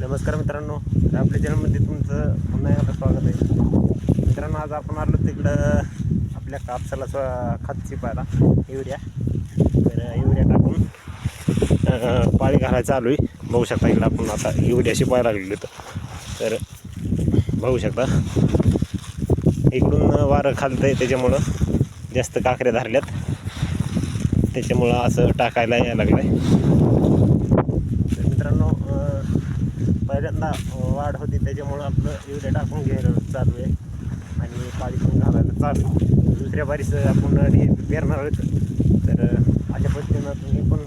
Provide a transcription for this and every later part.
नमस्कार मित्रांनो. तर आपल्या चॅनलमध्ये तुमचं पुन्हा एकदा स्वागत आहे. मित्रांनो आज आपण आलो तिकडं आपल्या कापसाला स्व खत शिपायला युरिया. तर युरिया टाकून पाळी घालायला चालू आहे. बघू शकता इकडं आपण आता युरिया शिपायला लागलेलो तर बघू शकता. इकडून वारं खालतं आहे त्याच्यामुळं जास्त काकऱ्या धरल्यात. त्याच्यामुळं असं टाकायला यायला लागलं आहे तर मित्रांनो अं, पहिल्यांदा वाढ होती. त्याच्यामुळं आपलं युरिया टाकून घ्यायला चालू आहे. आणि पाळी पण घालायला चालू आहे. दुसऱ्या बारीस आपण पेरणार आहोत. तर अशा पद्धतीनं तुम्ही पण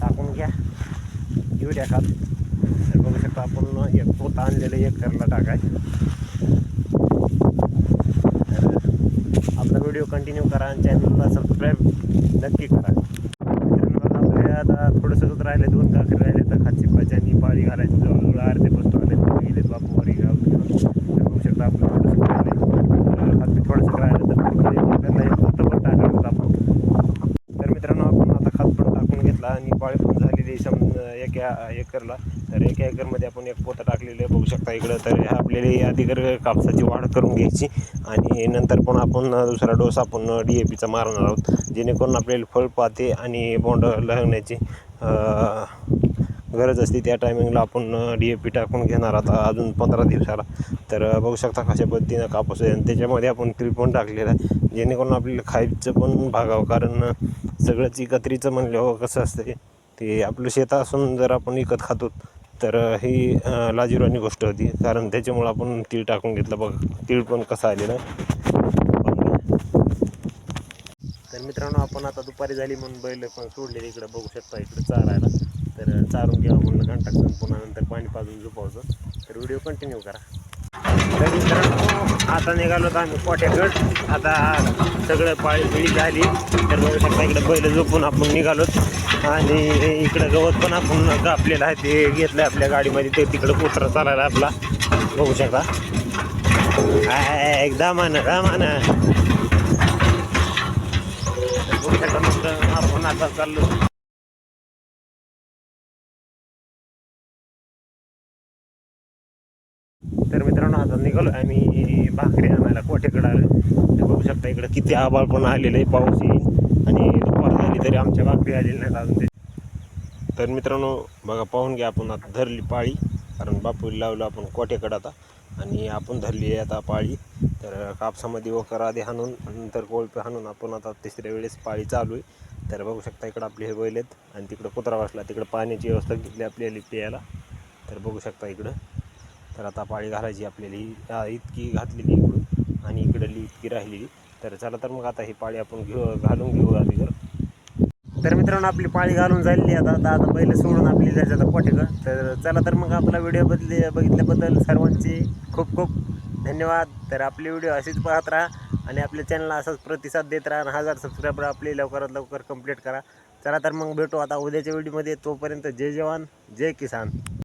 टाकून घ्या. युरिया खात. तर बघू शकता आपण एक पोत आणलेलं एक करला टाकाय तर आपला व्हिडिओ कंटिन्यू करा आणि चॅनलला सबस्क्राईब नक्की करा. बघा आपल्या आता थोडंसं राहिले दोन काकरी राहिले तर खाची पाची आणि पाळी घालायची जवळजवळ अर्धे वस्तू आले गेले बापू वरी गाव तर बघू शकता आपलं थोडंसं राहिले हात थोडंसं राहिलं तर त्याला एक पोतं पण टाकायचं आपण तर मित्रांनो आपण आता खत पण टाकून घेतला आणि पाळी फुल झालेली आहे. सम एक या- एकरला. तर एका एकरमध्ये आपण एक पोतं टाकलेलं बघू शकता इकडं तर आपल्याला अधिकर कापसाची वाढ करून घ्यायची. आणि नंतर पण आपण दुसरा डोस आपण डी ए पीचा मारणार आहोत. जेणेकरून आपल्याला फळ पाते आणि बोंड लागण्याची गरज असते. त्या टायमिंगला आपण डी ए पी टाकून घेणार आता अजून पंधरा दिवसाला. तर बघू शकता कशा पद्धतीनं कापूस आहे. आणि त्याच्यामध्ये आपण त्रिपण टाकलेलं आहे. जेणेकरून आपल्याला खायचं पण भागावं कारण सगळंच एकत्रीचं म्हणलं हो कसं असतं ते आपलं शेत असून जर आपण विकत खातो तर ही लाजीरवाणी गोष्ट होती. कारण त्याच्यामुळं आपण तीळ टाकून घेतलं. बघा तीळ पण कसं आलेलं ना तर मित्रांनो आपण आता दुपारी झाली म्हणून बैल पण सोडलेली इकडं. बघू शकता इकडं चारायला. तर चारून घ्यावं म्हणलं. घंटा करून पुन्हा नंतर पाणी पाजून झोपावचं. तर व्हिडिओ कंटिन्यू करा. तर आता निघालो तर आम्ही कोट्याकड. आता सगळं पाळी पिळी झाली. तर बघू शकता इकडे बैल झोपून आपण निघालो. आणि इकडं गवत पण आपण कापलेलं आहे. ते घेतलं आपल्या गाडीमध्ये. ते तिकडं कुत्रा चालायला आपला. बघू शकता. एकदा म्हणा रामाना बघू शकता मस्त आपण आता चाललो. तर मित्रांनो आता निघालो आम्ही भाकरी आणायला कोठेकडे? आलो तर बघू शकता इकडे किती आभाळ पण आलेलं आहे पाऊस येईल आणि दुपार झाली तरी आमच्या भाकरी आलेली नाहीत अजून ते तर मित्रांनो बघा पाहून घ्या आपण आता धरली पाळी कारण बापूला लावलं आपण कोठेकडं आता? आणि आपण धरली आहे आता पाळी. तर कापसामध्ये वखर आधी हाणून नंतर कोळपे हाणून आपण आता तिसऱ्या वेळेस पाळी चालू आहे. तर बघू शकता इकडं आपले हे बैल आहेत आणि तिकडं कुत्रा बसला तिकडं पाण्याची व्यवस्था घेतली आपल्याला प्यायला तर बघू शकता इकडं. तर आता पाळी घालायची आपल्याला. ही इतकी घातलेली इकडून आणि इकडली इतकी राहिलेली. तर चला तर मग आता ही पाळी आपण घेऊ घालून घेऊ आधी तर मित्रांनो आपली पाळी घालून झालेली आता आता आता पहिले सोडून आपली जायचं आता तर चला तर मग आपला व्हिडिओ बदले बघितल्याबद्दल सर्वांचे खूप खूप धन्यवाद. तर आपले व्हिडिओ असेच पाहत राहा आणि आपल्या चॅनलला असाच प्रतिसाद देत राहा आणि हजार सबस्क्रायबर आपले लवकरात लवकर कंप्लीट करा. चला तर मग भेटू आता उद्याच्या व्हिडिओमध्ये तोपर्यंत जय जवान जय किसान.